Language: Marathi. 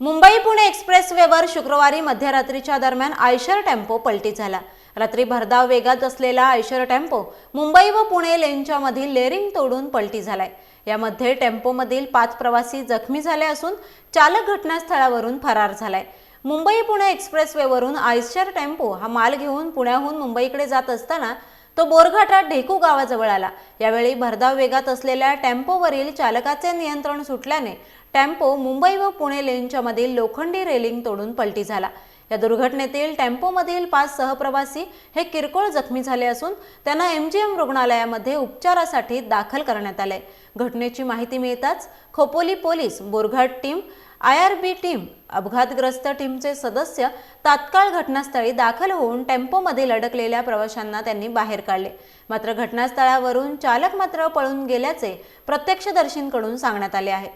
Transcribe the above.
मुंबई पुणे एक्सप्रेसवेवर शुक्रवारी मध्यरात्रीच्या दरम्यान आयशर टेम्पो पलटी झाला. रात्री भरधाव वेगात असलेला आयशर टेम्पो मुंबई व पुणे लेनच्या मधील लेरिंग तोडून पलटी झालाय. यामध्ये टेम्पोमधील पाच प्रवासी जखमी झाले असून चालक घटनास्थळावरून फरार झालाय. मुंबई पुणे एक्सप्रेसवेवरून आयशर टेम्पो हा माल घेऊन पुण्याहून मुंबईकडे जात असताना तो बोरघाटात ढेकू गावाजवळ आला. यावेळी भरधाव वेगात असलेल्या टेम्पोवरील चालकाचे नियंत्रण सुटल्याने टेम्पो मुंबई व पुणे लेनच्या मधील लोखंडी रेलिंग तोडून पलटी झाला. या दुर्घटनेतील टेम्पोमधील पाच सहप्रवासी हे किरकोळ जखमी झाले असून त्यांना एमजीएम रुग्णालयामध्ये उपचारासाठी दाखल करण्यात आले. घटनेची माहिती मिळताच Khopoli police Borghat team I R B team अपघातग्रस्त टीमचे सदस्य तात्काळ घटनास्थळी दाखल होऊन टेम्पोमधील अडकलेल्या प्रवाशांना त्यांनी बाहेर काढले. मात्र घटनास्थळावरून चालक मात्र पळून गेल्याचे प्रत्यक्षदर्शींकडून सांगण्यात आले आहे.